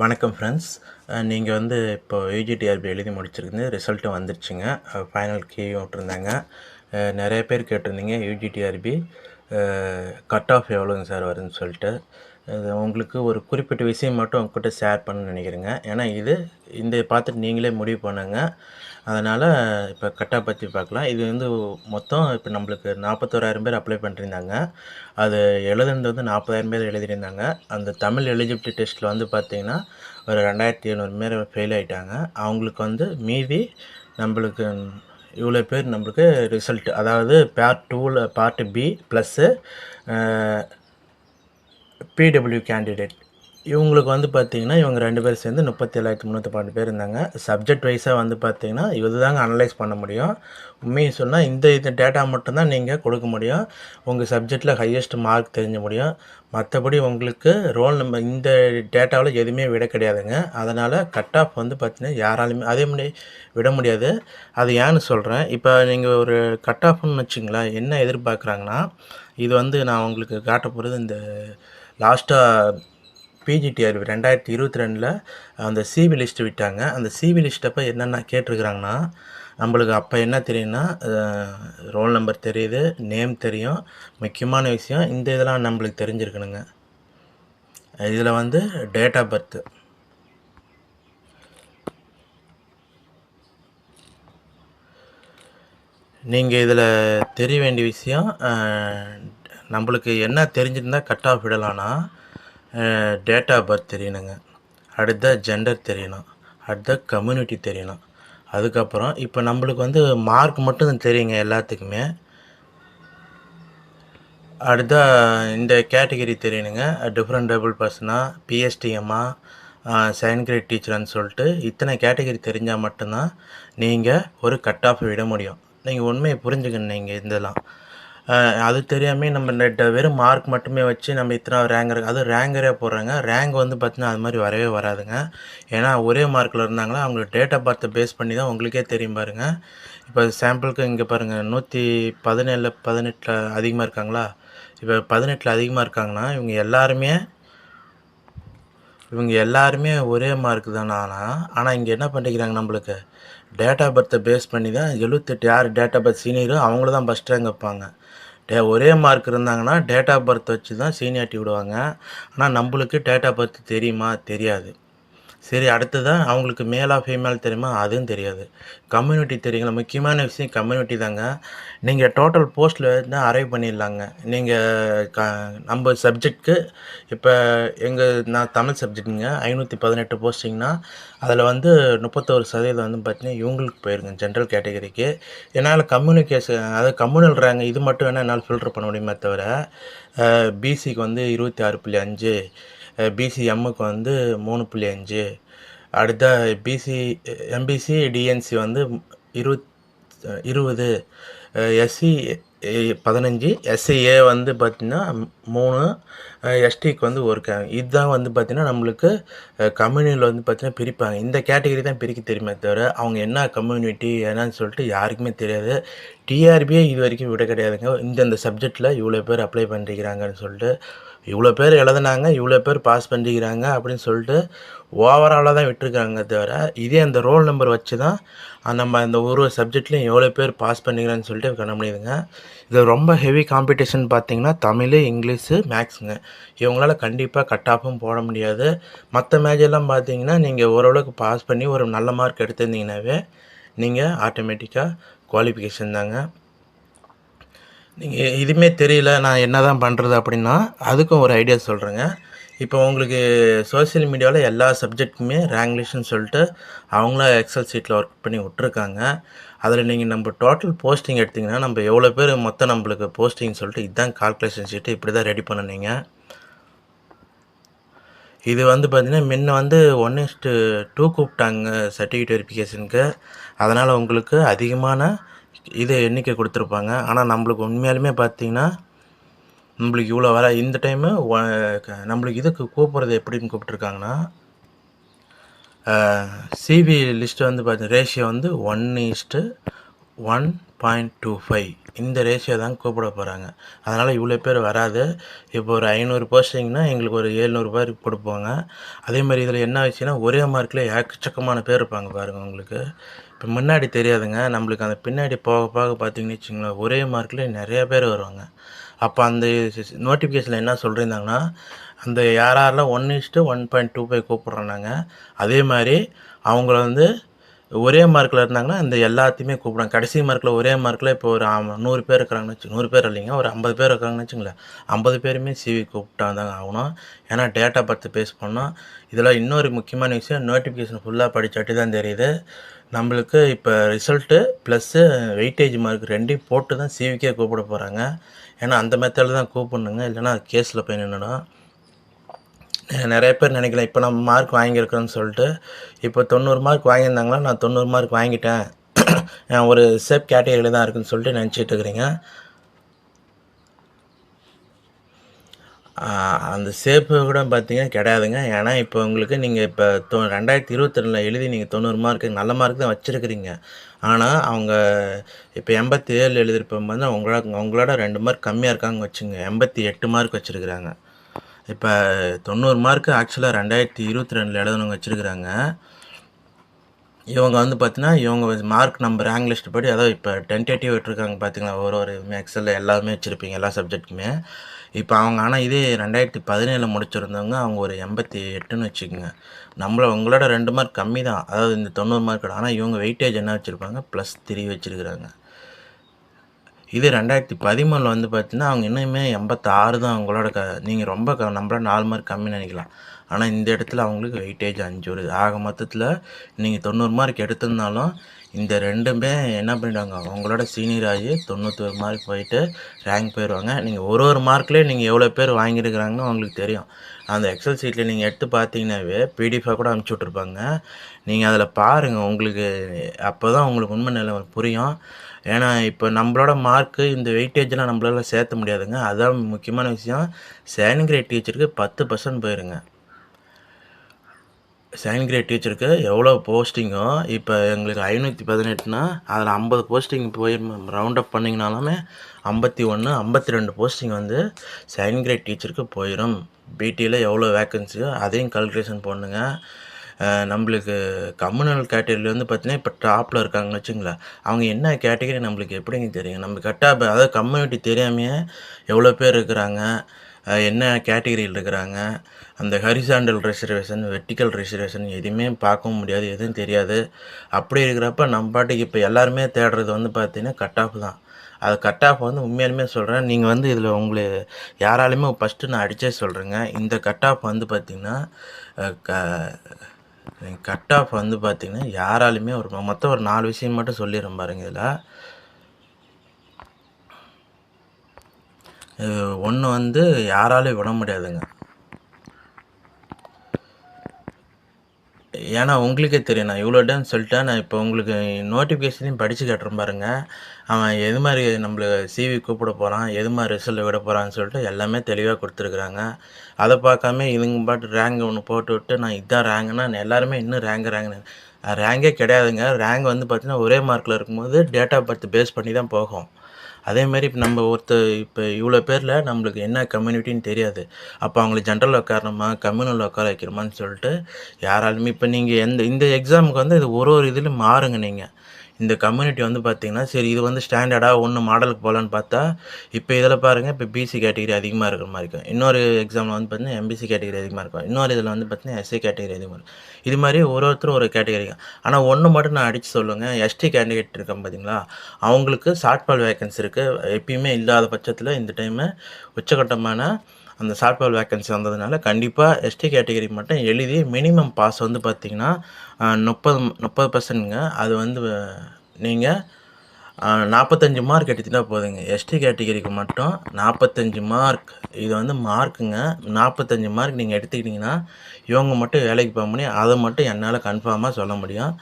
வணக்கம் ஃப்ரெண்ட்ஸ் நீங்கள் வந்து இப்போ யூஜிடிஆர்பி எழுதி முடிச்சிருக்குது ரிசல்ட்டு வந்துருச்சுங்க. ஃபைனல் கீ விட்டுருந்தாங்க. நிறைய பேர் கேட்டிருந்தீங்க யூஜிடிஆர்பி கட் ஆஃப் எவ்வளோங்க சார் வருதுன்னு சொல்லிட்டு. அது உங்களுக்கு ஒரு குறிப்பிட்ட விஷயம் மட்டும் உங்ககிட்ட ஷேர் பண்ணணும்னு நினைக்கிறேங்க. ஏன்னா இது இந்த பார்த்துட்டு நீங்களே முடிவு பண்ணுங்கள் அதனால் இப்போ கட்டா பற்றி பார்க்கலாம் இது வந்து மொத்தம் இப்போ நம்மளுக்கு நாற்பத்தோராயிரம் பேர் அப்ளை பண்ணியிருந்தாங்க அது எழுதுனது வந்து நாற்பதாயிரம் பேர் எழுதியிருந்தாங்க. அந்த தமிழ் எலிஜிபிலிட்டி டெஸ்ட்டில் வந்து பார்த்திங்கன்னா ஒரு ரெண்டாயிரத்தி எழுநூறு பேர் ஃபெயில் ஆகிட்டாங்க அவங்களுக்கு வந்து மீதி நம்மளுக்கு இவ்வளோ பேர் நம்மளுக்கு ரிசல்ட் அதாவது பார்ட் டூவில் part B plus PW candidate இவங்களுக்கு வந்து பார்த்தீங்கன்னா இவங்க ரெண்டு பேர் சேர்ந்து முப்பத்தி ஏழாயிரத்தி முந்நூற்றி பன்னெண்டு பேர் இருந்தாங்க. சப்ஜெக்ட் வைஸாக வந்து பார்த்தீங்கன்னா இது தாங்க அனலைஸ் பண்ண முடியும். உண்மையை சொன்னால் இந்த இந்த டேட்டா மட்டும்தான் நீங்கள் கொடுக்க முடியும். உங்கள் சப்ஜெக்டில் ஹையஸ்ட் மார்க் தெரிஞ்ச முடியும். மற்றபடி உங்களுக்கு ரோல் நம்பர் இந்த டேட்டாவில் எதுவுமே விட கிடையாதுங்க. அதனால் கட் ஆஃப் வந்து பார்த்திங்கன்னா யாராலுமே அதே மாதிரி விட முடியாது. அது ஏன்னு சொல்கிறேன் இப்போ நீங்கள் ஒரு கட் ஆஃப்னு வச்சிங்களேன் என்ன எதிர்பார்க்குறாங்கன்னா இது வந்து நான் உங்களுக்கு காட்ட போகிறது இந்த லாஸ்ட்டாக பிஜிடிஆர் ரெண்டாயிரத்தி இருபத்தி ரெண்டில் அந்த சிவி லிஸ்ட் விட்டாங்க. அந்த சிவி லிஸ்ட்டப்போ என்னென்ன கேட்டிருக்கிறாங்கன்னா நம்மளுக்கு அப்போ என்ன தெரியும்னா ரோல் நம்பர் தெரியுது நேம் தெரியும் முக்கியமான விஷயம் இந்த இதெல்லாம் நம்மளுக்கு தெரிஞ்சிருக்கணுங்க. இதில் வந்து டேட் ஆஃப் பர்த்து நீங்கள் இதில் தெரிய வேண்டிய விஷயம் நம்மளுக்கு என்ன தெரிஞ்சிருந்தால் கட் ஆஃப் விடலான்னா டேட் ஆஃப் பர்த் தெரியணுங்க. அடுத்த ஜெண்டர் தெரியணும். அடுத்த கம்யூனிட்டி தெரியணும். அதுக்கப்புறம் இப்போ நம்மளுக்கு வந்து மார்க் மட்டும் தெரியுங்க எல்லாத்துக்குமே. அடுத்த இந்த கேட்டகரி தெரியணுங்க. டிஃப்ரெண்ட் டேபிள் பர்சனா பிஎஸ்டிஎம்மா செகண்ட் கிரேட் டீச்சர்னு சொல்லிட்டு இத்தனை கேட்டகரி தெரிஞ்சால் மட்டும்தான் நீங்கள் ஒரு கட் ஆஃப் விட முடியும். நீங்கள் உண்மையை புரிஞ்சுக்கணும் நீங்கள் இதெல்லாம். அது தெரியாமல் நம்ம நெட் வெறும் மார்க் மட்டுமே வச்சு நம்ம இத்தனை ரேங்கர் அது ரேங்கரே போடுறாங்க. ரேங்க் வந்து பார்த்தீங்கன்னா அது மாதிரி வரவே வராதுங்க. ஏன்னா ஒரே மார்க்கில் இருந்தாங்களா அவங்களுக்கு டேட் ஆஃப் பர்த்தை பேஸ் பண்ணி தான் உங்களுக்கே தெரியும் பாருங்கள் இப்போ சாம்பிளுக்கு இங்கே பாருங்கள் நூற்றி பதினேழில் பதினெட்டில் அதிகமாக இருக்காங்களா? இப்போ பதினெட்டில் அதிகமாக இருக்காங்கன்னா இவங்க எல்லாருமே இவங்க எல்லாருமே ஒரே மார்க் தானே ஆனால் ஆனால் இங்கே என்ன பண்ணிக்கிறாங்க நம்மளுக்கு? டேட் ஆஃப் பர்த்தை பேஸ் பண்ணி தான் எழுபத்தெட்டு யார் டேட் ஆஃப் பர்த் சீனியரோ அவங்கள தான் ஃபஸ்ட் ரேங்க் வைப்பாங்க. டே ஒரே மார்க் இருந்தாங்கன்னா டேட் ஆஃப் பர்த் வச்சு தான் சீனியாரிட்டி விடுவாங்க. ஆனால் நம்மளுக்கு டேட் ஆஃப் பர்த் தெரியுமா? தெரியாது. சரி அடுத்ததான் அவங்களுக்கு மேலா ஃபீமேல் தெரியுமா? அதுவும் தெரியாது. கம்யூனிட்டி தெரியுங்களா? முக்கியமான விஷயம் கம்யூனிட்டி தாங்க. நீங்கள் டோட்டல் போஸ்ட்டில் தான் அரைவ் பண்ணிடலாங்க. நீங்கள் க நம்ம சப்ஜெக்ட்க்கு இப்போ எங்கள் நான் தமிழ் சப்ஜெக்ட்டுங்க ஐநூற்றி பதினெட்டு போஸ்டிங்னா அதில் வந்து முப்பத்தோரு சதவீதம் வந்து பார்த்தீங்கன்னா இவங்களுக்கு போயிருங்க ஜென்ரல் கேட்டகரிக்கு என்னால் கம்யூனிகேஷன் அதாவது கம்யூனல் ரேங்க் இது மட்டும் வேணால் என்னால் ஃபில்டர் பண்ண முடியுமே தவிர பிசிக்கு வந்து இருபத்தி ஆறு புள்ளி அஞ்சு பிசிஎம்முக்கு வந்து மூணு புள்ளி அஞ்சு. அடுத்த பிசி எம்பிசி டிஎன்சி வந்து இருபத் இருபது. எஸ்சி பதினஞ்சு. எஸ்சிஏ வந்து பார்த்திங்கன்னா மூணு. எஸ்டிக்கு வந்து ஒரு கே இதுதான் வந்து பார்த்திங்கன்னா நம்மளுக்கு கம்யூனியில் வந்து பார்த்திங்கன்னா பிரிப்பாங்க. இந்த கேட்டகரி தான் பிரிக்க தெரியுமே தவிர அவங்க என்ன கம்யூனிட்டி என்னன்னு சொல்லிட்டு யாருக்குமே தெரியாது. டிஆர்பியே இது வரைக்கும் விட கிடையாதுங்க. இந்தந்த சப்ஜெக்டில் இவ்வளோ பேர் அப்ளை பண்ணிக்கிறாங்கன்னு சொல்லிட்டு இவ்வளோ பேர் எழுதுனாங்க இவ்வளோ பேர் பாஸ் பண்ணிக்கிறாங்க அப்படின்னு சொல்லிட்டு ஓவராலாக தான் விட்டுருக்காங்க தவிர இதே அந்த ரோல் நம்பர் வச்சு தான் நம்ம அந்த ஒரு சப்ஜெக்ட்லேயும் எவ்வளோ பேர் பாஸ் பண்ணிக்கிறான்னு சொல்லிட்டு காண முடியுதுங்க இது ரொம்ப ஹெவி காம்படிஷன் பார்த்தீங்கன்னா தமிழ் இங்கிலீஷு மேக்ஸுங்க இவங்களால கண்டிப்பாக கட் ஆஃபும் போட முடியாது. மற்ற மேஜர்லாம் பார்த்தீங்கன்னா நீங்கள் ஓரளவுக்கு பாஸ் பண்ணி ஒரு நல்ல மார்க் எடுத்திருந்தீங்கன்னாவே நீங்கள் ஆட்டோமேட்டிக்காக குவாலிஃபிகேஷன் தாங்க. நீங்கள் இதுவுமே தெரியல நான் என்ன தான் பண்ணுறது அப்படின்னா அதுக்கும் ஒரு ஐடியா சொல்கிறேங்க இப்போ உங்களுக்கு சோஷியல் மீடியாவில் எல்லா சப்ஜெக்ட்டுமே ரேங்க்லிஷ்னு சொல்லிட்டு அவங்கள எக்ஸல் சீட்டில் ஒர்க் பண்ணி விட்ருக்காங்க அதில் நீங்கள் நம்ம டோட்டல் போஸ்டிங் எடுத்திங்கன்னா நம்ம எவ்வளோ பேர் மொத்தம் நம்மளுக்கு போஸ்டிங் சொல்லிட்டு இதுதான் கால்குலேஷன் ஷீட்டு இப்படி தான் ரெடி பண்ணுனீங்க. இது வந்து பார்த்திங்கன்னா முன்ன வந்து ஒன் இஸ்ட்டு டூ கூப்பிட்டாங்க சர்டிஃபிகேட் வெரிஃபிகேஷனுக்கு அதனால் உங்களுக்கு அதிகமான இது எண்ணிக்கை கொடுத்துருப்பாங்க. ஆனால் நம்மளுக்கு உண்மையாலுமே பார்த்தீங்கன்னா நம்மளுக்கு இவ்வளோ வர இந்த டைமு நம்மளுக்கு இதுக்கு கூப்பிட்றது எப்படின்னு கூப்பிட்ருக்காங்கன்னா சிவி லிஸ்ட்டு வந்து பார்த்தி ரேஷியோ வந்து one is to one point two five இந்த ரேஷியோ தான் கூப்பிட போகிறாங்க அதனால் இவ்வளோ பேர் வராது. இப்போ ஒரு ஐநூறு போஸ்டிங்னா எங்களுக்கு ஒரு ஏழ்நூறுபா கொடுப்பாங்க. அதே மாதிரி இதில் என்ன ஆச்சுன்னா ஒரே மார்க்கில் ஏக்கச்சக்கமான பேர் இருப்பாங்க பாருங்கள் உங்களுக்கு. இப்போ முன்னாடி தெரியாதுங்க. நம்மளுக்கு அந்த பின்னாடி போக போக பார்த்தீங்கன்னு வச்சுங்களேன் ஒரே மார்க்கில் நிறைய பேர் வருவாங்க. அப்போ அந்த நோட்டிஃபிகேஷனில் என்ன சொல்லியிருந்தாங்கன்னா அந்த யார் யாரெல்லாம் one is to one point two five கூப்பிட்றாங்க அதே மாதிரி அவங்கள வந்து ஒரே மார்க்கில் இருந்தாங்கன்னா இந்த எல்லாத்தையுமே கூப்பிடுவாங்க கடைசி மார்க்கில் ஒரே மார்க்கில் இப்போ ஒரு நூறு பேர் இருக்கிறாங்கன்னு வச்சு நூறு பேர் இல்லைங்க ஒரு ஐம்பது பேர் இருக்காங்கன்னு வச்சுங்களேன் ஐம்பது பேருமே சிவி கூப்பிட்டா தாங்க ஆகணும். ஏன்னா டேட்டா பற்றி பேஸ் பண்ணோம் இதில் இன்னொரு முக்கியமான விஷயம் நோட்டிஃபிகேஷன் ஃபுல்லாக படிச்சாட்டி தான் தெரியுது. நம்மளுக்கு இப்போ ரிசல்ட்டு ப்ளஸ்ஸு வெயிட்டேஜ் மார்க் ரெண்டையும் போட்டு தான் சிவிக்கே கூப்பிட போகிறாங்க ஏன்னா அந்த மெத்தடில் தான் கூப்பிடணுங்க. இல்லைன்னா அது கேஸில் போய் நின்றுடும் நிறைய பேர் நினைக்கலாம் இப்போ நம்ம மார்க் வாங்கியிருக்கோன்னு சொல்லிட்டு. இப்போ தொண்ணூறு மார்க் வாங்கியிருந்தாங்களா நான் தொண்ணூறு மார்க் வாங்கிட்டேன். ஒரு சேஃப் கேட்டகரியில் தான் இருக்குன்னு சொல்லிட்டு நினச்சிட்டு இருக்கிறீங்க. அந்த சேப்பு கூட பார்த்தீங்கன்னா கிடையாதுங்க ஏன்னா இப்போ உங்களுக்கு நீங்கள் இப்போ தொ ரெண்டாயிரத்தி இருபத்தி ரெண்டில் எழுதி நீங்கள் தொண்ணூறு மார்க்கு நல்ல மார்க் தான் வச்சுருக்கிறீங்க. ஆனால் அவங்க இப்போ எண்பத்தி ஏழு எழுதியிருப்போம் வந்து உங்களோட உங்களோட ரெண்டு மார்க் கம்மியாக இருக்காங்க வச்சுங்க எண்பத்தி எட்டு மார்க் வச்சுருக்குறாங்க. இப்போ தொண்ணூறு மார்க்கு ஆக்சுவலாக ரெண்டாயிரத்தி இருபத்தி ரெண்டில் எழுதணுங்க வச்சுருக்குறாங்க. இவங்க வந்து பார்த்தீங்கன்னா இவங்க மார்க் நம்ம ரேங்க் லிஸ்ட் படி அதாவது இப்போ டென்டேட்டிவ் விட்டுருக்காங்க பார்த்தீங்களா ஒரு ஒரு மேக்ஸில் எல்லாமே வச்சுருப்பீங்க எல்லா சப்ஜெக்ட்டுமே இப்போ அவங்க ஆனால் இதே ரெண்டாயிரத்தி பதினேழு முடிச்சிருந்தவங்க அவங்க ஒரு எண்பத்தி எட்டுன்னு வச்சுக்கோங்க. நம்மள உங்களோட ரெண்டு மார்க் கம்மி தான் அதாவது இந்த தொண்ணூறு மார்க் ஆனால் இவங்க வெயிட்டேஜ் என்ன வச்சுருப்பாங்க? ப்ளஸ் த்ரீ வச்சுருக்குறாங்க. இது ரெண்டாயிரத்தி பதிமூணில் வந்து பார்த்தீங்கன்னா அவங்க இன்னுமே எண்பத்தாறு தான் அவங்களோட க நீங்கள் ரொம்ப க நம்மள நாலு மார்க் கம்மி நினைக்கலாம். ஆனால் இந்த இடத்துல அவங்களுக்கு வெயிட்டேஜ் அஞ்சு வருது. ஆக மொத்தத்தில் நீங்கள் தொண்ணூறு மார்க் எடுத்திருந்தாலும் இந்த ரெண்டுமே என்ன பண்ணிடுவாங்க? அவங்களோட சீனியர் ஆகி தொண்ணூத்தொரு மார்க் போயிட்டு ரேங்க் போயிடுவாங்க. நீங்கள் ஒரு ஒரு மார்க்லேயே நீங்கள் எவ்வளோ பேர் வாங்கியிருக்கிறாங்கன்னு உங்களுக்கு தெரியும். அந்த எக்ஸல் சீட்டில் நீங்கள் எடுத்து பார்த்தீங்கன்னாவே பிடிஎஃபாக கூட அனுப்பிச்சி விட்ருப்பாங்க நீங்கள் அதில் பாருங்கள் உங்களுக்கு அப்போ தான் உங்களுக்கு உண்மை நிலை புரியும். ஏன்னா இப்போ நம்மளோட மார்க்கு இந்த வெயிட்டேஜ்லாம் நம்மளால சேர்த்த முடியாதுங்க. அதுதான் முக்கியமான விஷயம். செகண்ட் கிரேட் டீச்சருக்கு பத்து பர்சன்ட் போயிருங்க. செகண்ட் கிரேட் டீச்சருக்கு எவ்வளோ போஸ்டிங்கோ இப்போ எங்களுக்கு ஐநூற்றி பதினெட்டுனா அதில் ஐம்பது போஸ்டிங் போய் ரவுண்ட் அப் பண்ணிங்கனாலுமே ஐம்பத்தி ஒன்று ஐம்பத்தி ரெண்டு போஸ்டிங் வந்து செகண்ட் கிரேட் டீச்சருக்கு போயிடும் பிடியில் எவ்வளோ வேக்கன்சியோ அதையும் கல்குலேஷன் பண்ணுங்க. நம்மளுக்கு கம்யூனல் கேட்டகரியில் வந்து பார்த்தீங்கன்னா இப்போ டாப்பில் இருக்காங்கன்னு வச்சுங்களேன் அவங்க என்ன கேட்டகரி நம்மளுக்கு எப்படிங்க தெரியும்? நம்ம கரெக்டாக அதாவது கம்யூனிட்டி தெரியாமையே எவ்வளோ பேர் இருக்கிறாங்க? என்ன கேட்டகரியில் இருக்கிறாங்க? அந்த ஹரிசாண்டல் ரிசர்வேஷன் வெர்டிக்கல் ரிசர்வேஷன் எதுவுமே பார்க்கவும் முடியாது எதுவும் தெரியாது. அப்படி இருக்கிறப்ப நம்ம பாட்டுக்கு இப்போ எல்லாருமே தேடுறது வந்து பார்த்தீங்கன்னா கட் ஆஃப் தான். அது கட் ஆஃப் வந்து உண்மையாலுமே சொல்கிறேன் நீங்கள் வந்து இதில் உங்களை யாராலையுமே ஃபஸ்ட்டு நான் அடித்தே சொல்கிறேங்க இந்த கட் ஆஃப் வந்து பார்த்திங்கன்னா க கட் ஆஃப் வந்து பார்த்திங்கன்னா யாராலுமே ஒரு மொத்தம் ஒரு நாலு விஷயம் மட்டும் சொல்லிடுறேன் பாருங்க இதில். ஒன்று வந்து யாராலையும் விட முடியாதுங்க. ஏன்னா உங்களுக்கே தெரியும். நான் இவ்வளோ டைம் சொல்லிட்டேன். நான் இப்போ உங்களுக்கு நோட்டிஃபிகேஷனையும் படித்து காட்டுறேன் பாருங்க. அவன் எது மாதிரி நம்மள சிவி கூப்பிட போகிறான் எது மாதிரி ரிசல்ட் விட போகிறான்னு சொல்லிட்டு எல்லாமே தெளிவாக கொடுத்துருக்குறாங்க. அதை பார்க்காம இதுங்க பாட்டு ரேங்க் ஒன்று போட்டு விட்டு நான் இதான் ரேங்குன்னா எல்லாருமே இன்னும் ரேங்க் ரேங்க் ரேங்கே கிடையாதுங்க. ரேங்க் வந்து பார்த்தீங்கன்னா ஒரே மார்க்கில் இருக்கும்போது டேட் ஆஃப் பர்த் பேஸ் பண்ணி தான் போகும். அதேமாரி இப்போ நம்ம ஒருத்தர் இப்போ இவ்வளோ பேரில் நம்மளுக்கு என்ன கம்யூனிட்டின்னு தெரியாது. அப்போ அவங்கள ஜென்ரல் உட்காரணுமா? கம்யூனல் உட்கார வைக்கிறோமான்னு சொல்லிட்டு யாராலுமே இப்போ நீங்கள் எந்த இந்த எக்ஸாமுக்கு வந்து இது ஒரு ஒரு இதில் மாறுங்க நீங்கள் இந்த கம்யூனிட்டி வந்து பார்த்திங்கன்னா சரி இது வந்து ஸ்டாண்டர்டாக ஒன்று மாடலுக்கு போகலான்னு பார்த்தா இப்போ இதில் பாருங்கள் இப்போ பிசி கேட்டகரி அதிகமாக இருக்கிற மாதிரி இருக்கும். இன்னொரு எக்ஸாமில் வந்து பார்த்தீங்கன்னா எம்பிசி கேட்டகரி அதிகமாக இருக்கும். இன்னொரு இதில் வந்து பார்த்தீங்கன்னா எஸ்சி கேட்டகரி அதிகமாக இருக்கும். இது மாதிரி ஒரு ஒருத்தரும் ஒரு கேட்டகரி ஆனால் ஒன்று மட்டும் நான் அடித்து சொல்லுங்கள் எஸ்டி கேண்டிடேட் இருக்கேன் பார்த்தீங்களா அவங்களுக்கு ஷார்ட்ஃபால் வேகன்சி இருக்குது எப்பயுமே இல்லாத பட்சத்தில் இந்த டைமு உச்சகட்டமான அந்த சாஃப்ட்வேர் வேக்கன்சி வந்ததுனால கண்டிப்பாக எஸ்டி கேட்டகரி மட்டும் எழுதி மினிமம் பாஸ் வந்து பார்த்தீங்கன்னா முப்பது முப்பது பர்சன்ட்ங்க அது வந்து நீங்கள் நாற்பத்தஞ்சு மார்க் எடுத்துட்டா போதுங்க. எஸ்டி கேட்டகரிக்கு மட்டும் நாற்பத்தஞ்சு மார்க் இது வந்து மார்க்குங்க நாற்பத்தஞ்சு மார்க் நீங்கள் எடுத்துக்கிட்டிங்கன்னா இவங்க மட்டும் வேலைக்கு போக முடியும். அதை மட்டும் என்னால் கன்ஃபார்மாக சொல்ல முடியும்.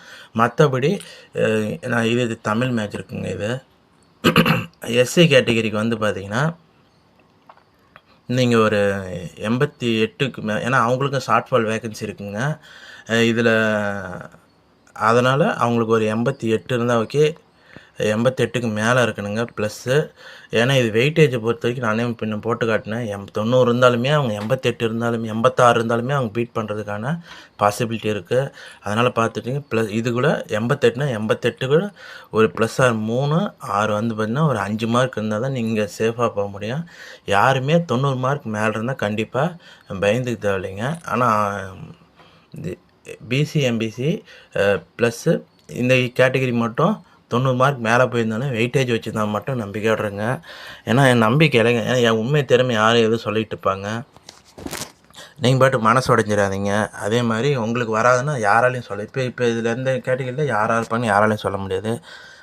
மற்றபடி நான் இது இது தமிழ் மேட்ச் இருக்குங்க இது. எஸ்சி கேட்டகரிக்கு வந்து பார்த்தீங்கன்னா நீங்கள் ஒரு எண்பத்தி எட்டுக்கு மே ஏன்னா அவங்களுக்கும் ஷார்ட்ஃபால் வேகன்சி இருக்குங்க. இதில் அதனால் அவங்களுக்கு ஒரு எண்பத்தி எட்டு இருந்தால் ஓகே எண்பத்தெட்டுக்கு மேலே இருக்கணுங்க ப்ளஸ்ஸு ஏன்னா இது வெயிட்டேஜை பொறுத்த வரைக்கும் நானே பின்ன போட்டு காட்டினேன். எம் தொண்ணூறு இருந்தாலுமே அவங்க எண்பத்தெட்டு இருந்தாலுமே எண்பத்தாறு இருந்தாலுமே அவங்க பீட் பண்ணுறதுக்கான பாசிபிலிட்டி இருக்குது அதனால் பார்த்துட்டிங்க ப்ளஸ் இது கூட எண்பத்தெட்டுனா எண்பத்தெட்டு கூட ஒரு ப்ளஸ் ஆர் மூணு ஆறு வந்து பார்த்திங்கன்னா ஒரு அஞ்சு மார்க் இருந்தால் தான் நீங்கள் சேஃபாக போக முடியும். யாருமே தொண்ணூறு மார்க் மேலே இருந்தால் கண்டிப்பாக பயந்துக்க தேவையில்லைங்க. ஆனால் பிசி எம்பிசி ப்ளஸ்ஸு இந்த கேட்டகரி மட்டும் தொண்ணூறு மார்க் மேலே போயிருந்தாலும் வெயிட்டேஜ் வச்சுருந்தா மட்டும் நம்பிக்கையோடுறேங்க ஏன்னா என் நம்பிக்கை இல்லைங்க. ஏன்னா என் உண்மை திறமை யாரும் எதுவும் சொல்லிட்டு இருப்பாங்க. நீங்கள் பாட்டு மனசு உடஞ்சிடாதீங்க. அதே மாதிரி உங்களுக்கு வராதுன்னா யாராலையும் சொல்ல இப்போ இப்போ இதில் எந்த கேட்டகரியில் யாராக இருப்பாங்க யாராலையும் சொல்ல முடியாது.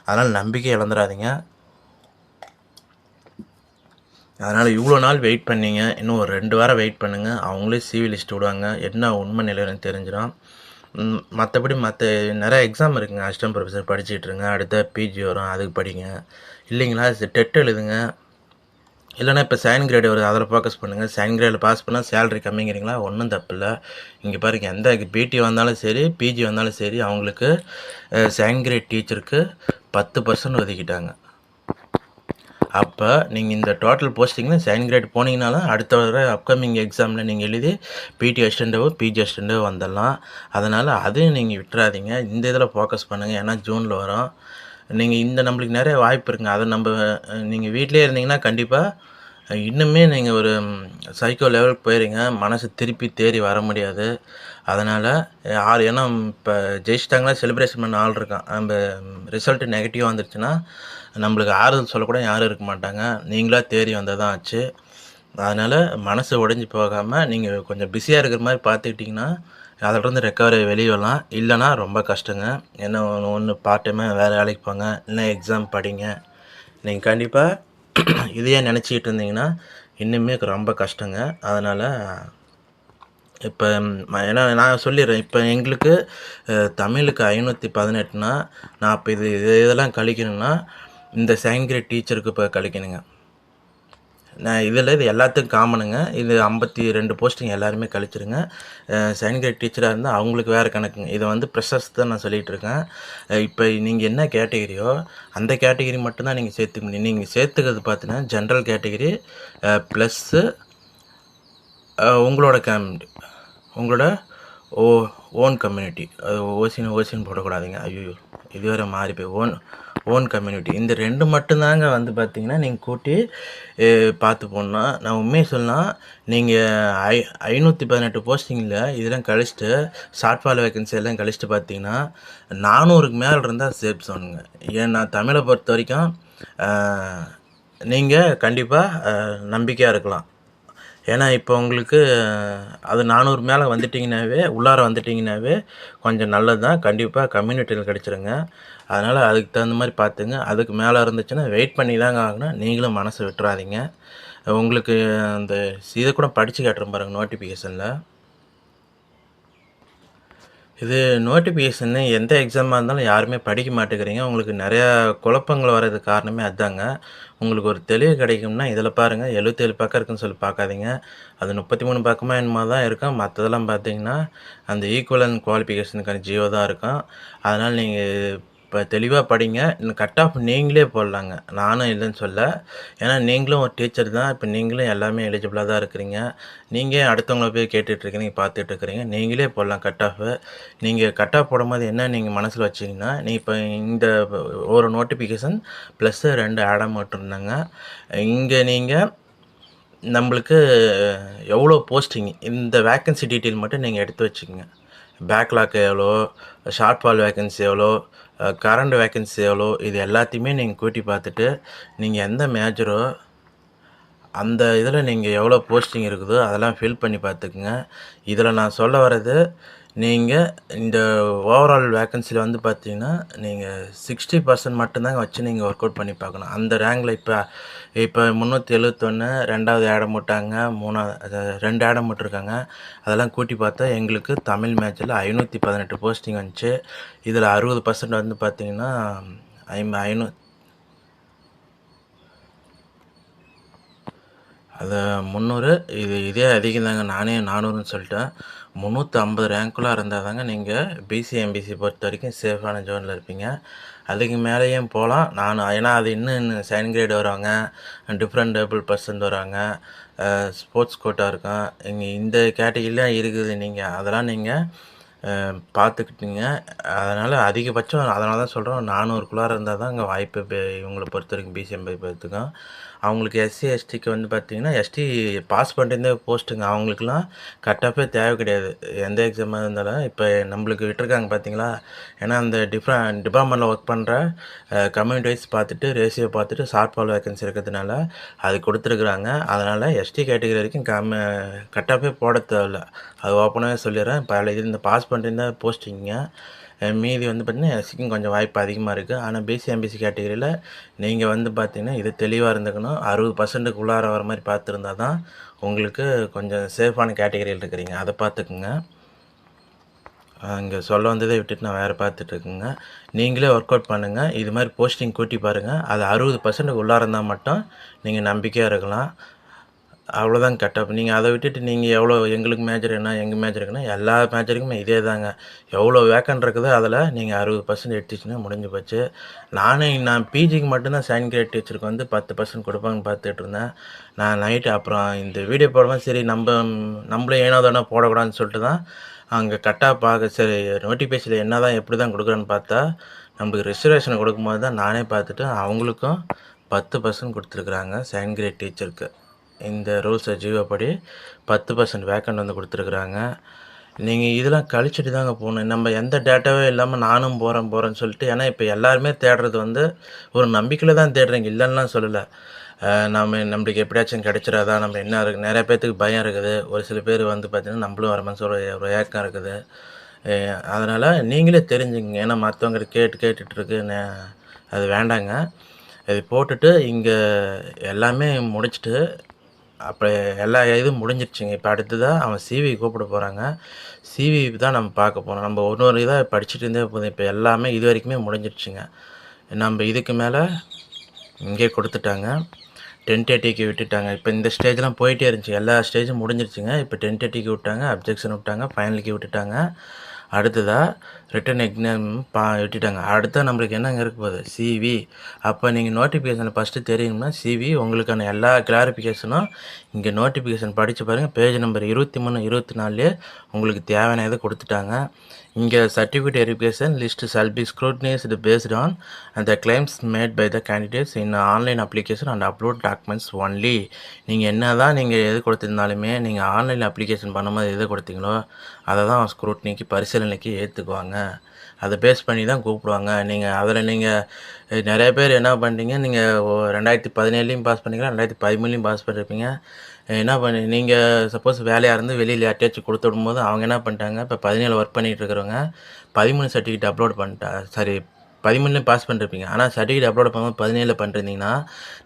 அதனால் நம்பிக்கை இழந்துடாதீங்க. அதனால் இவ்வளோ நாள் வெயிட் பண்ணிங்க. இன்னும் ஒரு ரெண்டு வாரம் வெயிட் பண்ணுங்கள் அவங்களே சிவி லிஸ்ட் விடுவாங்க. என்ன உண்மை நிலைன்னு தெரிஞ்சிடும். மற்றபடி மற்ற நிறைய எக்ஸாம் இருக்குங்க. அசிஸ்டன்ட் ப்ரொஃபஸர் படிச்சுட்டு இருங்க. அடுத்த பிஜி வரும். அதுக்கு படிங்க. இல்லைங்களா? டெட் எழுதுங்க. இல்லைனா இப்போ செகண்ட் கிரேடு வருது. அதில் ஃபோக்கஸ் பண்ணுங்கள் செகண்ட் கிரேடில் பாஸ் பண்ணால் சேலரி கம்மிங்கிறீங்களா? ஒன்றும் தப்பில்லை. இங்கே பாருங்க. எந்த பிடி வந்தாலும் சரி பிஜி வந்தாலும் சரி அவங்களுக்கு செகண்ட் கிரேட் டீச்சருக்கு பத்து பர்சன்ட் ஒதுக்கிட்டாங்க. அப்போ நீங்கள் இந்த டோட்டல் போஸ்டிங்கில் செகண்ட் கிரேட் போனீங்கனாலும் அடுத்த வர அப்கமிங் எக்ஸாமில் நீங்கள் எழுதி பிடி அசிஸ்டண்ட்டோ பிஜி அசிஸ்டண்ட்டோ வந்துடலாம். அதனால் அதையும் நீங்கள் விட்டுறாதீங்க. இந்த இதில் ஃபோக்கஸ் பண்ணுங்கள் ஏன்னா ஜூனில் வரும். நீங்கள் இந்த நம்மளுக்கு நிறைய வாய்ப்பு இருக்குங்க. அதை நம்ம நீங்கள் வீட்டிலே இருந்தீங்கன்னா கண்டிப்பாக இன்னுமே நீங்கள் ஒரு சைக்கோ லெவலுக்கு போயிடுங்க மனசு திருப்பி தேறி வர முடியாது. அதனால் யார் ஏன்னா இப்போ ஜெயிச்சிட்டாங்களா செலிப்ரேஷன் பண்ண ஆள் இருக்கான். நம்ம ரிசல்ட்டு நெகட்டிவாக வந்துருச்சுன்னா நம்மளுக்கு ஆறுதல் சொல்லக்கூட யாரும் இருக்க மாட்டாங்க. நீங்களாக தேறி வந்தால் தான் ஆச்சு. அதனால் மனசு உடஞ்சி போகாமல் நீங்கள் கொஞ்சம் பிஸியாக இருக்கிற மாதிரி பார்த்துக்கிட்டிங்கன்னா அதிலிருந்து ரெக்கவரி வெளியே வரலாம். இல்லைன்னா ரொம்ப கஷ்டங்க. என்ன ஒன்று ஒன்று பார்ட் டைமாக வேறு வேலைக்கு போங்க. இல்லை எக்ஸாம் படிங்க. நீங்கள் கண்டிப்பாக இதையே நினச்சிக்கிட்டு இருந்தீங்கன்னா இன்னுமே ரொம்ப கஷ்டங்க. அதனால் இப்போ ஏன்னா நான் சொல்லிடுறேன். இப்போ எங்களுக்கு தமிழுக்கு ஐநூற்றி பதினெட்டுனா நான் இப்போ இது இது இதெல்லாம் கழிக்கணும்னா இந்த செகண்ட் கிரேட் டீச்சருக்கு இப்போ கழிக்கணுங்க. நான் இதில் இது எல்லாத்துக்கும் காமனுங்க. இது ஐம்பத்தி ரெண்டு போஸ்டிங் எல்லாருமே கழிச்சிருங்க. செகண்ட் கிரேட் டீச்சராக இருந்தால் அவங்களுக்கு வேறு கணக்குங்க. இதை வந்து ப்ரெஷர்ஸ் தான் நான் சொல்லிகிட்டு இருக்கேன். இப்போ நீங்கள் என்ன கேட்டகிரியோ அந்த கேட்டகிரி மட்டும்தான் நீங்கள் சேர்த்துக்க முடியும். நீங்கள் சேர்த்துக்கிறது பார்த்தீங்கன்னா ஜென்ரல் கேட்டகிரி ப்ளஸ்ஸு உங்களோட கம்யூனிட்டி உங்களோட ஓ ஓன் கம்யூனிட்டி அது ஓசின்னு ஓசின்னு போடக்கூடாதுங்க. ஐயோ இதுவரை மாறி போய் ஓன் ஓன் கம்யூனிட்டி இந்த ரெண்டு மட்டும்தாங்க வந்து பார்த்தீங்கன்னா நீங்கள் கூட்டி பார்த்து போடணும் நான் உண்மையை சொல்லலாம். நீங்கள் ஐ ஐநூற்றி பதினெட்டு போஸ்டிங்கில் இதெல்லாம் கழிச்சிட்டு ஷார்ட் ஃபால் வேகன்சி எல்லாம் கழிச்சிட்டு பார்த்தீங்கன்னா நானூறுக்கு மேலே இருந்தால் சேஃப் சொல்லுங்க ஏன்னா தமிழை பொறுத்த வரைக்கும் நீங்கள் கண்டிப்பாக நம்பிக்கையாக இருக்கலாம். ஏன்னா இப்போ உங்களுக்கு அது நானூறு மேலே வந்துட்டிங்கனாவே உள்ளார வந்துட்டிங்கனாவே கொஞ்சம் நல்லது தான் கண்டிப்பாக கம்யூனிட்டியில் கிடச்சிருங்க. அதனால் அதுக்கு தகுந்த மாதிரி பார்த்துங்க. அதுக்கு மேலே இருந்துச்சுன்னா வெயிட் பண்ணி தாங்க ஆகணும். நீங்களும் மனசை விட்டுறாதீங்க. உங்களுக்கு அந்த இதை கூட படித்து காட்டுறேன் பாருங்கள் நோட்டிஃபிகேஷனில் இது நோட்டிஃபிகேஷன்னு எந்த எக்ஸாமாக இருந்தாலும் யாருமே படிக்க மாட்டேங்கிறீங்க. உங்களுக்கு நிறையா குழப்பங்கள் வர்றதுக்கு காரணமே அதுதாங்க உங்களுக்கு ஒரு தெளிவு கிடைக்கும்னா இதில் பாருங்கள் எழுபத்தேழு பக்கம் இருக்குன்னு சொல்லி பார்க்காதீங்க. அது முப்பத்தி மூணு பக்கமாக என்னமோ தான் இருக்கும். மற்றதெல்லாம் பார்த்தீங்கன்னா அந்த ஈக்குவல் அண்ட் குவாலிஃபிகேஷனுக்கான ஜியோ தான் இருக்கும். அதனால் நீங்கள் இப்போ தெளிவாக படிங்க. இன்னும் கட் ஆஃப் நீங்களே போடலாங்க. நானும் இல்லைன்னு சொல்ல. ஏன்னா நீங்களும் ஒரு டீச்சர் தான். இப்போ நீங்களும் எல்லாமே எலிஜிபிளாக தான் இருக்கிறீங்க. நீங்கள் அடுத்தவங்கள போய் கேட்டுட்ருக்கிறீங்க பார்த்துட்டு இருக்கிறீங்க. நீங்களே போடலாம் கட் ஆஃப் நீங்கள் கட் ஆஃப் போடும்போது என்ன நீங்கள் மனசில் வச்சிங்கன்னா நீ இப்போ இந்த ஒரு நோட்டிஃபிகேஷன் ப்ளஸ்ஸு ரெண்டு ஆடம் மட்டும்தாங்க இங்கே நீங்கள் நம்மளுக்கு எவ்வளோ போஸ்டிங் இந்த வேக்கன்சி டீட்டெயில் மட்டும் நீங்கள் எடுத்து வச்சுக்கோங்க. பேக்லாக் எவ்வளோ? ஷார்ட் ஃபால் வேக்கன்சி எவ்வளோ? கரண்ட் வேக்கன்சி எவ்வளோ இது எல்லாத்தையுமே நீங்கள் கூட்டி பார்த்துட்டு நீங்கள் எந்த மேஜரோ அந்த இதில் நீங்கள் எவ்வளோ போஸ்டிங் இருக்குதோ அதெல்லாம் ஃபில் பண்ணி பார்த்துக்குங்க. இதில் நான் சொல்ல வர்றது நீங்கள் இந்த ஓவரால் வேக்கன்சியில் வந்து பார்த்தீங்கன்னா நீங்கள் சிக்ஸ்டி பர்சன்ட் மட்டும்தாங்க வச்சு நீங்கள் ஒர்க் அவுட் பண்ணி பார்க்கணும். அந்த ரேங்கில் இப்போ இப்போ முந்நூற்றி எழுபத்தொன்று ரெண்டாவது ஆடம் விட்டாங்க மூணாவது ரெண்டு ஆடம் விட்டுருக்காங்க அதெல்லாம் கூட்டி பார்த்தா எங்களுக்கு தமிழ் மேட்ச்சில் ஐநூற்றி பதினெட்டு போஸ்டிங் வந்துச்சு. இதில் அறுபது பர்சன்ட் வந்து பார்த்திங்கன்னா ஐம் ஐநூ அது முந்நூறு இது இதே அதிகம் தாங்க. நானே நானூறுன்னு சொல்லிட்டேன். முந்நூற்றி ஐம்பது ரேங்க்குள்ளே இருந்தால் தாங்க நீங்கள் பிசி எம்பிசி பொறுத்த வரைக்கும் சேஃபான ஜோனில் இருப்பீங்க. அதுக்கு மேலேயும் போகலாம். நான் ஏன்னா அது இன்னும் செகண்ட் கிரேட் வருவாங்க. டிஃப்ரெண்ட் டேபிள் பர்சன்ட் வராங்க ஸ்போர்ட்ஸ் கோட்டாக இருக்கும். இங்கே இந்த கேட்டகிரிலாம் இருக்குது நீங்கள் அதெல்லாம் நீங்கள் பார்த்துக்கிட்டீங்க அதனால் அதிகபட்சம் அதனால தான் சொல்கிறோம் நானூறுக்குள்ளார இருந்தால் தான் இங்கே வாய்ப்பு இப்போ பொறுத்த வரைக்கும் பிசிஎம்பை பொறுத்துக்கும். அவங்களுக்கு எஸ்சி எஸ்டிக்கு வந்து பார்த்திங்கன்னா எஸ்டி பாஸ் பண்ணிட்டு போஸ்ட்டுங்க. அவங்களுக்குலாம் கட்டப்பே தேவை கிடையாது. எந்த எக்ஸாமாக இருந்தாலும் இப்போ நம்மளுக்கு விட்டுருக்காங்க பார்த்தீங்களா ஏன்னா அந்த டிஃப்ரெண்ட் டிபார்ட்மெண்ட்டில் ஒர்க் பண்ணுற கம்யூனிட்டி வைஸ் பார்த்துட்டு ரேஷியோ பார்த்துட்டு ஷார்ட் ஃபால் வேகன்சி இருக்கிறதுனால அது கொடுத்துருக்குறாங்க. அதனால் எஸ்டி கேட்டகரி வரைக்கும் கம் கட்டப்பே போட தேவையில்ல. அது ஓப்பனாகவே சொல்லிடுறேன். பல இது இந்த பாஸ் பண்ணிட்டு போஸ்டிங்க மீதி வந்து பார்த்திங்கன்னா எஸ்சிக்கும் கொஞ்சம் வாய்ப்பு அதிகமாக இருக்குது ஆனால் பிசி எம்பிசி கேட்டகரியில் நீங்கள் வந்து பார்த்தீங்கன்னா இது தெளிவாக இருந்துக்கணும். அறுபது பர்சன்ட்டுக்கு உள்ளார வர மாதிரி பார்த்துருந்தா தான் உங்களுக்கு கொஞ்சம் சேஃபான கேட்டகரியில் இருக்கிறீங்க. அதை பார்த்துக்குங்க. இங்கே சொல்ல வந்ததை விட்டுட்டு நான் வேறு பார்த்துட்ருக்குங்க நீங்களே ஒர்க் அவுட் பண்ணுங்கள் இது மாதிரி போஸ்டிங் கூட்டி பாருங்கள் அது அறுபது பர்சன்ட்டுக்கு உள்ளார இருந்தால் மட்டும் நீங்கள் நம்பிக்கையாக இருக்கலாம். அவ்வளோதான் கட்டப் நீங்கள் அதை விட்டுட்டு நீங்கள் எவ்வளோ எங்களுக்கு மேஜர் என்ன எங்கள் மேஜர் இருக்குன்னா எல்லா மேஜருக்குமே இதே தாங்க எவ்வளோ வேக்கன் இருக்குதோ அதில் நீங்கள் அறுபது பர்சன்ட் எடுத்துச்சுன்னா முடிஞ்சு போச்சு. நானே நான் பிஜிக்கு மட்டும்தான் செகண்ட் கிரேட் டீச்சருக்கு வந்து பத்து பர்சன்ட் கொடுப்பாங்கன்னு பார்த்துட்டு இருந்தேன். நான் நைட்டு அப்புறம் இந்த வீடியோ போடுவேன் சரி நம்ம நம்மளே ஏனோ தானே போடக்கூடாதுன்னு சொல்லிட்டு தான் அங்கே கட்டாக பார்க்க சரி நோட்டிஃபிகேஷனில் என்ன தான் எப்படி தான் கொடுக்குறேன்னு பார்த்தா நம்மளுக்கு ரிசர்வேஷன் கொடுக்கும்போது தான் நானே பார்த்துட்டு அவங்களுக்கும் பத்து பர்சன்ட் கொடுத்துருக்குறாங்க செகண்ட் கிரேட் டீச்சருக்கு இந்த ரூல்ஸை ஜீவப்படி பத்து பர்சன்ட் வேக்கண்ட் வந்து கொடுத்துருக்குறாங்க. நீங்கள் இதெல்லாம் கழிச்சுட்டு தாங்க போகணும். நம்ம எந்த டேட்டாவே இல்லாமல் நானும் போகிறேன் போகிறேன்னு சொல்லிட்டு ஏன்னா இப்போ எல்லாருமே தேடுறது வந்து ஒரு நம்பிக்கையில் தான் தேடுறீங்க. இல்லைன்னுலாம் சொல்லலை. நம்ம நம்மளுக்கு எப்படியாச்சும் கிடைச்சிடாதா? நம்ம என்ன இருக்குது நிறைய பேர்த்துக்கு பயம் இருக்குது. ஒரு சில பேர் வந்து பார்த்திங்கன்னா நம்மளும் வர மாதிரி ஒரு ஒரு ஏக்கம் இருக்குது. அதனால் நீங்களே தெரிஞ்சுங்க ஏன்னா மற்றவங்க கேட்டு கேட்டுட்ருக்கு அது வேண்டாங்க. இது போட்டுட்டு இங்கே எல்லாமே முடிச்சுட்டு அப்போ எல்லா இதுவும் முடிஞ்சிருச்சுங்க. இப்போ அடுத்ததாக அவன் சிவி கூப்பிட போகிறாங்க சிவி தான் நம்ம பார்க்க போகிறோம் நம்ம ஒரு ஒரு இதாக படிச்சுட்டு இருந்தே போதும். இப்போ எல்லாமே இது வரைக்குமே முடிஞ்சிருச்சுங்க. நம்ம இதுக்கு மேலே இங்கே கொடுத்துட்டாங்க. டென் தேர்ட்டிக்கு விட்டுட்டாங்க. இப்போ இந்த ஸ்டேஜ்லாம் போயிட்டே இருந்துச்சு. எல்லா ஸ்டேஜும் முடிஞ்சிருச்சுங்க. இப்போ டென் தேர்ட்டிக்கு விட்டாங்க. அப்ஜெக்ஷன் விட்டாங்க. ஃபைனலுக்கு விட்டுட்டாங்க. அடுத்ததாக ரிட்டன் எக்ஸாம் பா விட்டுட்டாங்க அடுத்த நம்மளுக்கு என்னங்க இருக்க போகுது சிவி அப்போ நீங்கள் நோட்டிஃபிகேஷன் ஃபஸ்ட்டு தெரியும்னா சிவி உங்களுக்கான எல்லா கிளாரிஃபிகேஷனும் இங்கே நோட்டிஃபிகேஷன் படித்து பாருங்கள் பேஜ் நம்பர் இருபத்தி மூணு இருபத்தி நாலுலேயே உங்களுக்கு தேவையான இதை கொடுத்துட்டாங்க. இங்கே certificate verification list shall be scrutinised based on அந்த claims made by the candidates in online application and upload documents only நீங்கள் என்ன தான் நீங்கள் எது கொடுத்துருந்தாலுமே நீங்கள் ஆன்லைன் அப்ளிகேஷன் பண்ணும்போது எது கொடுத்தீங்களோ அதை தான் ஸ்க்ரூட்னிக்கு பரிசீலனைக்கு ஏற்றுக்குவாங்க அதை பேஸ் பண்ணி தான் கூப்பிடுவாங்க. நீங்கள் அதில் நீங்கள் நிறைய பேர் என்ன பண்ணுறீங்க நீங்கள் ரெண்டாயிரத்தி பதினேழுலையும் பாஸ் பண்ணிக்கலாம் ரெண்டாயிரத்தி பதிமூணுலையும் பாஸ் பண்ணியிருப்பீங்க என்ன பண்ணி நீங்கள் சப்போஸ் வேலையாக இருந்து வெளியில் யார்ட்டையாச்சும் கொடுத்து விடும்போது அவங்க என்ன பண்ணிட்டாங்க இப்போ பதினேழு ஒர்க் பண்ணிகிட்டு இருக்கிறவங்க பதிமூணு சர்டிஃபிகேட் அப்லோட் பண்ணிட்டா சாரி பதிமூணுலேயும் பாஸ் பண்ணிருப்பீங்க. ஆனால் சர்டிஃபிகேட் அப்லோட் பண்ணும்போது பதினேழில் பண்ணிருந்தீங்கன்னா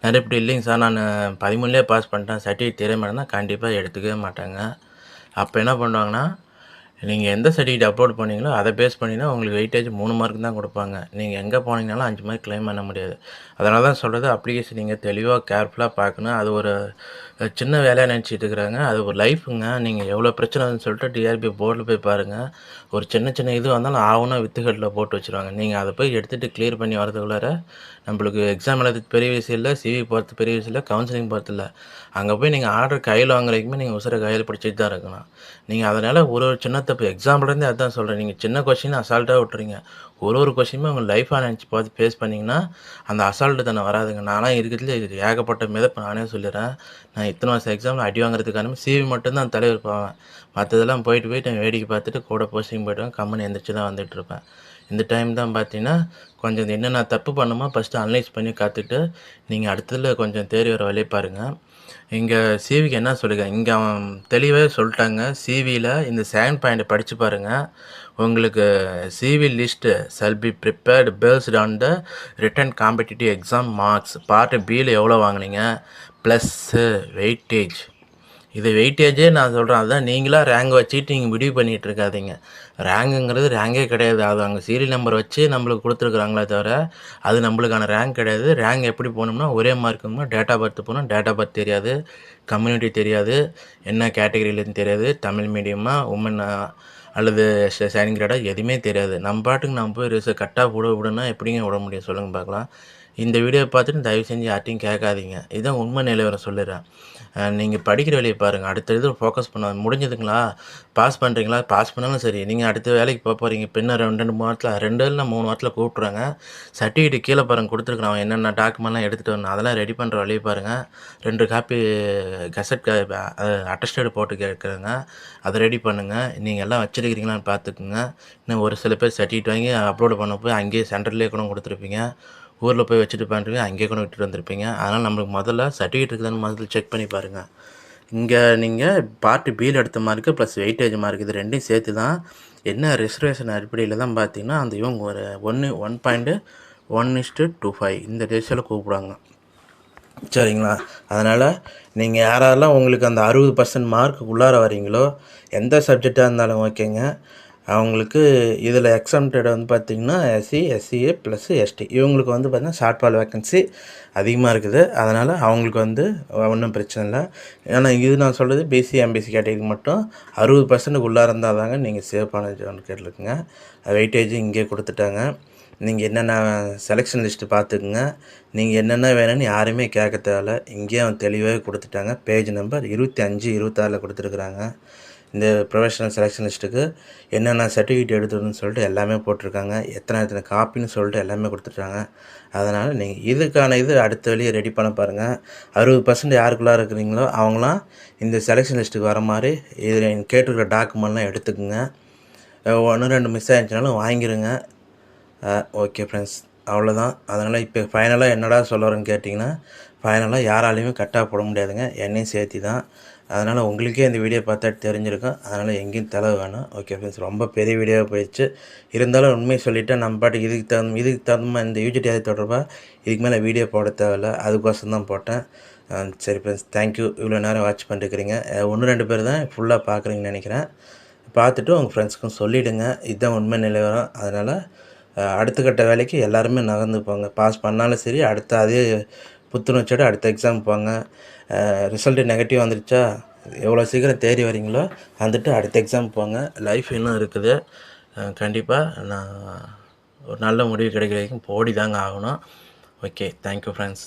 நிறைய பேர் இல்லைங்க சார் நான் பதிமூணுலேயே பாஸ் பண்ணிட்டேன் சர்டிஃபிகேட் தெரிய மாட்டேன்னா கண்டிப்பாக எடுத்துக்கவே மாட்டாங்க. அப்போ என்ன பண்ணுவாங்கன்னா நீங்கள் எந்த சர்டிஃபிகேட் அப்லோட் பண்ணீங்களோ அதை பேஸ் பண்ணினா உங்களுக்கு வெயிட்டேஜ் மூணு மார்க் தான் கொடுப்பாங்க. நீங்கள் எங்கே போனீங்கனாலும் அஞ்சு மார்க் க்ளைம் பண்ண முடியாது. அதனால தான் சொல்கிறது அப்ளிகேஷன் நீங்கள் தெளிவாக கேர்ஃபுல்லாக பார்க்கணும். அது ஒரு சின்ன வேலையாக நினச்சிட்டு இருக்கிறாங்க. அது ஒரு லைஃபுங்க நீங்கள் எவ்வளோ பிரச்சனைன்னு சொல்லிட்டு டிஆர்பி போர்டில் போய் பாருங்கள் ஒரு சின்ன சின்ன இது வந்தாலும் ஆகுனா வித்துகளில் போட்டு வச்சுருவாங்க. நீங்கள் அதை போய் எடுத்துகிட்டு கிளியர் பண்ணி வரதுக்குள்ளார நம்மளுக்கு எக்ஸாம் எழுதுறது பெரிய விஷயம் இல்லை சிவி பார்த்து பெரிய விஷயம் இல்லை கவுன்சிலிங் போகிறது இல்லை. அங்கே போய் நீங்கள் ஆர்டர் கையில் வாங்குறதுக்குமே நீங்கள் உசர கையில் பிடிச்சிட்டு தான் இருக்கணும். நீங்கள் அதனால் ஒரு ஒரு சின்ன தப்பு எக்ஸாம்பிள்லேருந்து அதுதான் சொல்கிறேன் நீங்கள் சின்ன கொஷின் அசால்ட்டாக விட்டுறீங்க. ஒரு ஒரு கொஷினுமே உங்கள் லைஃபாக நினச்சி பார்த்து ஃபேஸ் பண்ணிங்கன்னா அந்த அசால்ட்டு தானே வராதுங்க. நானாக இருக்கிறதுல இது ஏகப்பட்ட மிதப்பு நானே சொல்லிடுறேன். நான் இத்தனை வருஷம் எக்ஸாமில் அடி வாங்குறதுக்கான சிவி மட்டும்தான் தலைவர் போவேன். மற்றதெல்லாம் போயிட்டு போயிட்டு வேடிக்கை பார்த்துட்டு கூட போஸ்டிங் போய்ட்டு கம்மன் எந்திரிச்சு தான் வந்துட்டுருப்பேன் இந்த டைம் தான் பார்த்தீங்கன்னா கொஞ்சம் என்னென்ன தப்பு பண்ணுமோ ஃபஸ்ட்டு அனலைஸ் பண்ணி காத்துட்டு நீங்கள் அடுத்ததில் கொஞ்சம் தேறி வர வழியை பாருங்கள் இங்கே சிவிக்கு என்ன சொல்லுங்க? இங்கே அவன் தெளிவாக சொல்லிட்டாங்க. சிவியில் இந்த செகண்ட் பாயிண்ட் படித்து பாருங்கள் உங்களுக்கு CV list shall be prepared based on the written competitive exam marks part பியில் எவ்வளோ வாங்கினீங்க? ப்ளஸ்ஸு வெயிட்டேஜ் இது வெயிட்டேஜே நான் சொல்கிறேன் அதுதான் நீங்களாக ரேங்க் வச்சுட்டு நீங்கள் முடிவு பண்ணிகிட்டு இருக்காதீங்க. ரேங்குங்கிறது ரேங்கே கிடையாது. அது அங்கே சீரியல் நம்பர் வச்சு நம்மளுக்கு கொடுத்துருக்குறாங்களே தவிர அது நம்மளுக்கான ரேங்க் கிடையாது. ரேங்க் எப்படி போகணும்னா ஒரே மார்க்குங்கன்னா டேட்டா பர்த்து பர்த் போகணும். பர்த் தெரியாது. கம்யூனிட்டி தெரியாது. என்ன கேட்டகரியிலேருந்து தெரியாது. தமிழ் மீடியமா உமன் அல்லது சைனிங் கிரேடா எதுவுமே தெரியாது. நம்ம பாட்டுக்கு நம்ம போய் ரிச கட்டாக விட விடணும்னா எப்படிங்க விட முடியும்? சொல்லுங்கள் பார்க்கலாம். இந்த வீடியோ பார்த்துட்டு தயவு செஞ்சு யார்ட்டையும் கேட்காதீங்க. இதுதான் உண்மை நிலவரம் சொல்லுறேன். நீங்கள் படிக்கிற வேலையை பாருங்கள் அடுத்த இது ஃபோக்கஸ் பண்ண முடிஞ்சதுங்களா? பாஸ் பண்ணுறீங்களா பாஸ் பண்ணாலும் சரி. நீங்கள் அடுத்த வேலைக்கு போக போகிறீங்க பின்ன ரெண்டு ரெண்டு மூணு வாரத்தில் ரெண்டு இல்லை மூணு வாரத்தில் கூப்பிட்றாங்க சர்டிஃபிகேட் கீழே பாருங்க கொடுத்துருக்குறான். என்னென்ன டாக்குமெண்ட்லாம் எடுத்துகிட்டு வரணும் அதெல்லாம் ரெடி பண்ணுற வழியை பாருங்கள் ரெண்டு காப்பி கசட் அட்டஸ்டேடு போட்டு கேட்குறாங்க. அதை ரெடி பண்ணுங்கள் நீங்கள் எல்லாம் வச்சுருக்கிறீங்களான்னு பார்த்துக்குங்க. இன்னும் ஒரு சில பேர் சர்டிஃபிகேட் வாங்கி அப்லோடு பண்ண போய் அங்கேயே சென்டர்லேயே கூட கொடுத்துருப்பீங்க. ஊரில் போய் வச்சுட்டு பண்ணுறீங்க அங்கேயே கூட விட்டுட்டு வந்திருப்பீங்க. அதனால் நம்மளுக்கு முதல்ல சர்டிஃபிகேட் இருக்குதான்னு முதல்ல செக் பண்ணி பாருங்கள் இங்கே நீங்கள் பார்ட் பியில் எடுத்த மார்க்கு ப்ளஸ் வெயிட்டேஜ் மார்க் இது ரெண்டையும் சேர்த்து தான் என்ன ரிசர்வேஷன் அடிப்படையில் தான் பார்த்தீங்கன்னா அந்த இவங்க ஒரு ஒன்று one point one is to two five இந்த ரேஷியோவில் கூப்பிடுவாங்க. சரிங்களா? அதனால் நீங்கள் யாரெல்லாம் உங்களுக்கு அந்த அறுபது பர்சன்ட் மார்க்கு உள்ளார வரீங்களோ எந்த சப்ஜெக்டாக இருந்தாலும் ஓகேங்க அவங்களுக்கு இதில் எக்ஸாம்டட் வந்து பார்த்திங்கன்னா எஸ்சி எஸ்சிஏ ப்ளஸ் எஸ்டி இவங்களுக்கு வந்து பார்த்திங்கன்னா ஷார்ட்ஃபால் வேக்கன்சி அதிகமாக இருக்குது. அதனால் அவங்களுக்கு வந்து ஒன்றும் பிரச்சனை இல்லை. ஏன்னா இது நான் சொல்கிறது பிசி எம்பிசி கேட்டகரிக்கு மட்டும் அறுபது பர்சன்ட்டுக்கு உள்ளார இருந்தால் தாங்க நீங்கள் சேவ் பண்ண கேட்டுருக்குங்க வெயிட்டேஜ் இங்கே கொடுத்துட்டாங்க. நீங்கள் என்னென்ன செலெக்ஷன் லிஸ்ட்டு பார்த்துக்குங்க. நீங்கள் என்னென்ன வேணும்னு யாருமே கேட்க தேவையில்ல. இங்கேயே அவன் தெளிவாக கொடுத்துட்டாங்க. பேஜ் நம்பர் இருபத்தி அஞ்சு இருபத்தாறில் கொடுத்துருக்குறாங்க. இந்த ப்ரொஃபஷனல் செலெக்ஷன் லிஸ்ட்டுக்கு என்னென்ன சர்டிஃபிகேட் எடுத்துருன்னு சொல்லிட்டு எல்லாமே போட்டிருக்காங்க. எத்தனை எத்தனை காப்பின்னு சொல்லிட்டு எல்லாமே கொடுத்துட்டாங்க. அதனால் நீங்கள் இதுக்கான இது அடுத்த வழியை ரெடி பண்ண பாருங்கள் அறுபது பர்சன்ட் யாருக்குள்ளார இருக்கிறீங்களோ அவங்களாம் இந்த செலெக்ஷன் லிஸ்ட்டுக்கு வர மாதிரி இதில் கேட்டிருக்கிற டாக்குமெண்ட்லாம் எடுத்துக்கோங்க. ஒன்று ரெண்டு மிஸ் ஆகிடுச்சுனாலும் வாங்கிடுங்க ஓகே ஃப்ரெண்ட்ஸ் அவ்வளோதான் அதனால் இப்போ ஃபைனலாக என்னடா சொல்ல வரேன்னு கேட்டிங்கன்னா ஃபைனலாக யாராலையுமே கட்டாக போட முடியாதுங்க. என்னையும் சேர்த்தி தான் அதனால் உங்களுக்கே இந்த வீடியோ பார்த்தா தெரிஞ்சிருக்கும். அதனால் எங்கேயும் தலை வேணும். ஓகே ஃப்ரெண்ட்ஸ் ரொம்ப பெரிய வீடியோவாக போயிடுச்சு. இருந்தாலும் உண்மையை சொல்லிவிட்டு நம்ம பாட்டுக்கு இதுக்கு தகுந்த இதுக்கு தகுந்த இந்த யூஜிடி தொடர்பாக இதுக்கு மேலே வீடியோ போட தேவையில்ல. அதுக்கோசம் தான் போட்டேன். சரி ஃப்ரெண்ட்ஸ் தேங்க்யூ இவ்வளோ நேரம் வாட்ச் பண்ணிருக்கிறீங்க ஒன்று ரெண்டு பேர் தான் ஃபுல்லாக பார்க்குறீங்கன்னு நினைக்கிறேன். பார்த்துட்டு உங்கள் ஃப்ரெண்ட்ஸ்க்கும் சொல்லிவிடுங்க இதுதான் உண்மை நிலவரம் அதனால் அடுத்த கட்ட வேலைக்கு எல்லாருமே நகர்ந்து போங்க. பாஸ் பண்ணாலும் சரி அடுத்த அதே புத்துணர்ச்சியோட அடுத்த எக்ஸாம் போங்க. ரிசல்ட்டு நெகட்டிவ் வந்துருச்சா? எவ்வளோ சீக்கிரம் தேடி வரீங்களோ வந்துட்டு அடுத்த எக்ஸாம் போங்க. லைஃப் இன்னும் இருக்குது. கண்டிப்பாக நான் ஒரு நல்ல முடிவு கிடைக்கிற வரைக்கும் போடி தாங்க ஆகணும் ஓகே தேங்க்யூ ஃப்ரெண்ட்ஸ்